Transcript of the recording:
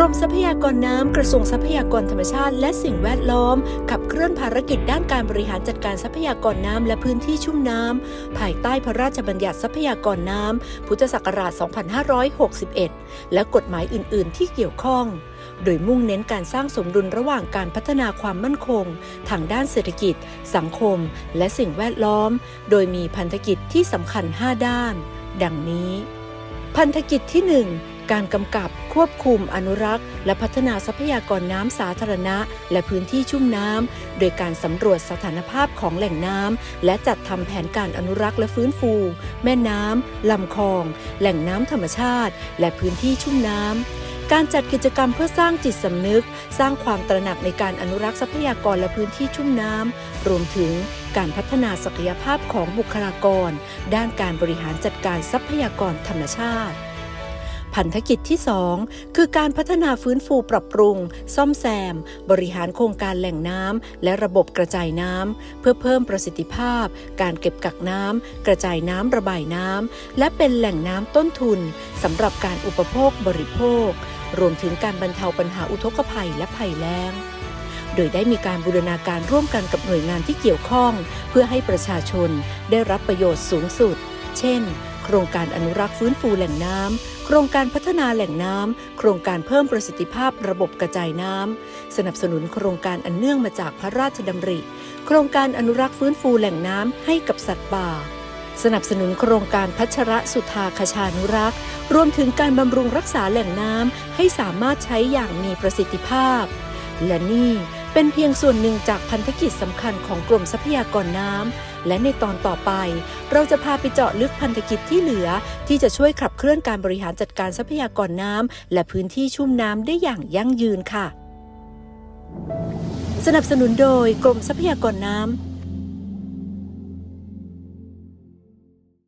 รมทรัพยากรน้ำกระทรวงทรัพยากรธรรมชาติ และสิ่งแวดล้อม ขับเคลื่อนภารกิจด้านการบริหารจัดการทรัพยากรน้ำและพื้นที่ชุ่มน้ำภายใต้พระราชบัญญัติทรัพยากรน้ำพุทธศักราช 2561 และกฎหมายอื่น ๆ ที่เกี่ยวข้อง โดยมุ่งเน้นการสร้างสมดุลระหว่างการพัฒนาความมั่นคง ทางด้านเศรษฐกิจ สังคม และสิ่งแวดล้อม โดยมีพันธกิจที่สำคัญ 5 ด้าน ดังนี้ พันธกิจที่ 1 การกำกับ ควบคุม อนุรักษ์ และพัฒนาทรัพยากรน้ำสาธารณะ และพื้นที่ชุ่มน้ำ โดยการสำรวจสถานภาพของแหล่งน้ำ และจัดทำแผนการอนุรักษ์และฟื้นฟู แม่น้ำลำคลอง แหล่งน้ำธรรมชาติ และพื้นที่ชุ่มน้ำการจัดกิจกรรมเพื่อสร้างจิตสำนึก สร้างความตระหนักในการอนุรักษ์ทรัพยากรและพื้นที่ชุ่มน้ำ รวมถึงการพัฒนาศักยภาพของบุคลากร ด้านการบริหารจัดการทรัพยากรธรรมชาติ พันธกิจที่ 2 คือการพัฒนาฟื้นฟูปรับปรุง ซ่อมแซม บริหารโครงการแหล่งน้ำและระบบกระจายน้ำเพื่อเพิ่มประสิทธิภาพ การเก็บกักน้ำกระจายน้ำระบายน้ำและเป็นแหล่งน้ำต้นทุนสำหรับการอุปโภคบริโภค รวมถึงการบรรเทาปัญหาอุทกภัยและภัยแล้งโดยได้มีการบูรณาการร่วมกันกับหน่วยงานที่เกี่ยวข้อง เพื่อให้ประชาชนได้รับประโยชน์สูงสุด เช่น โครงการอนุรักษ์ฟื้นฟูแหล่งน้ำ โครงการพัฒนาแหล่งน้ำ โครงการเพิ่มประสิทธิภาพระบบกระจายน้ำ สนับสนุนโครงการอันเนื่องมาจากพระราชดำริ โครงการอนุรักษ์ฟื้นฟูแหล่งน้ำให้กับสัตว์ป่า สนับสนุนโครงการพัชระสุธาคชานุรักษ์ รวมถึงการบำรุงรักษาแหล่งน้ำให้สามารถใช้อย่างมีประสิทธิภาพ และนี่ เป็นเพียงส่วนหนึ่งจากพันธกิจสำคัญของกรมทรัพยากรน้ำ และในตอนต่อไป เราจะพาไปเจาะลึกพันธกิจที่เหลือ ที่จะช่วยขับเคลื่อนการบริหารจัดการทรัพยากรน้ำ และพื้นที่ชุ่มน้ำได้อย่างยั่งยืนค่ะ สนับสนุนโดยกรมทรัพยากรน้ำ